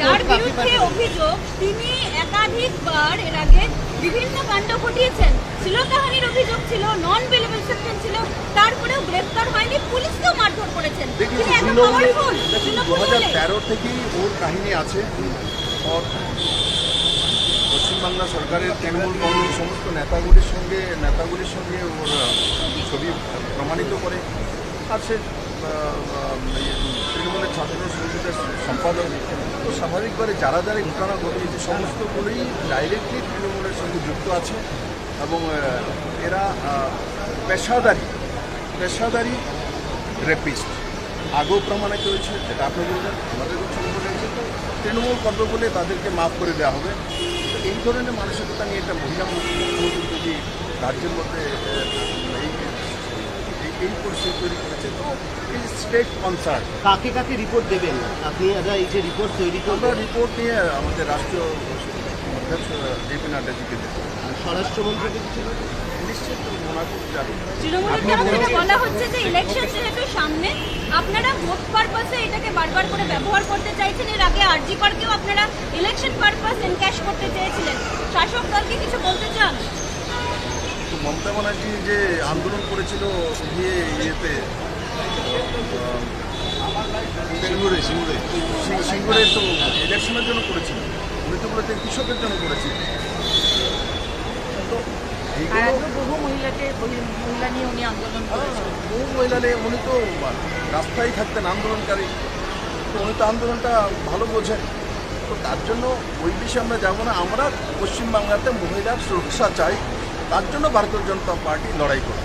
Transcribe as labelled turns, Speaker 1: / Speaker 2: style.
Speaker 1: যার বিরুদ্ধে অভিযোগ তিনি একাধিকবার এর আগে বিভিন্ন কাণ্ড ঘটিয়েছেন। শ্লীলতাহানির অভিযোগ ছিল নন বেলেবল সেকশন ছিল তারপরেও গ্রেফতার হয়নি পুলিশকেও মারধর করেছেন। তিনি এত পাওয়ারফুল
Speaker 2: তেরো থেকেই ওর কাহিনী আছে। পশ্চিমবাংলা সরকারের তৃণমূল কংগ্রেস সমস্ত নেতাগুলির সঙ্গে নেতাগুলির সঙ্গে ওর ছবি প্রমাণিত করে। আর সে তৃণমূলের ছাত্র সংসদের সম্পাদক। তো স্বাভাবিকভাবে যারা যারা ঘটনা ঘটিয়েছে সমস্তগুলোই ডাইরেক্টলি তৃণমূলের সঙ্গে যুক্ত আছে এবং এরা পেশাদারি পেশাদারি রেপিস্ট আগেও প্রমাণিত হয়েছে যেটা আপনি বলবেন আমাদের সম্পর্কে হয়েছে তো তৃণমূল করবে বলে তাদেরকে মাফ করে দেওয়া হবে। এই ধরনের মানসিকতা নিয়ে একটা মহিলা যদি রাজ্যের মধ্যে এই এই- পরিস্থিতি তৈরি করেছে। তো এই স্টেট কনসার্ন
Speaker 3: কাকে কাকে রিপোর্ট দেবেন? আপনি এই যে রিপোর্ট তৈরি করবেন
Speaker 2: রিপোর্ট নিয়ে আমাদের রাষ্ট্রীয় জেপি নাড্ডাজিকে দেবো।
Speaker 3: আর স্বরাষ্ট্রমন্ত্রীকে কিছু
Speaker 1: তৃণমূলের বলা হচ্ছে যে ইলেকশন যেহেতু সামনে আপনারা ভোট পারপাসে এটাকে বারবার করে ব্যবহার করতে চাইছেন। এর আগে আরজি পার্কেও আপনারা ইলেকশন পারপাস এনক্যাশ করতে চেয়েছিলেন। শাসক দলকে কিছু বলতে চান?
Speaker 2: মমতা ব্যানার্জি যে আন্দোলন করেছিল গিয়ে ইয়েতে সিঙ্গুরে সিঙ্গুরে। সিঙ্গুরে তো ইলেকশনের জন্য করেছিল। উনি তো বলেছেন কৃষকের জন্য করেছিল।
Speaker 4: আর বহু মহিলাকে মহিলা নিয়ে উনি আন্দোলন করেছেন
Speaker 2: বহু মহিলারে উনি তো রাস্তায় থাকতেন আন্দোলনকারী। তো উনি তো আন্দোলনটা ভালো বোঝেন। তো তার জন্য ওই বিষয়ে আমরা যাব না। আমরা পশ্চিমবাংলাতে মহিলার সুরক্ষা চাই। তার জন্য ভারতীয় জনতা পার্টি লড়াই করে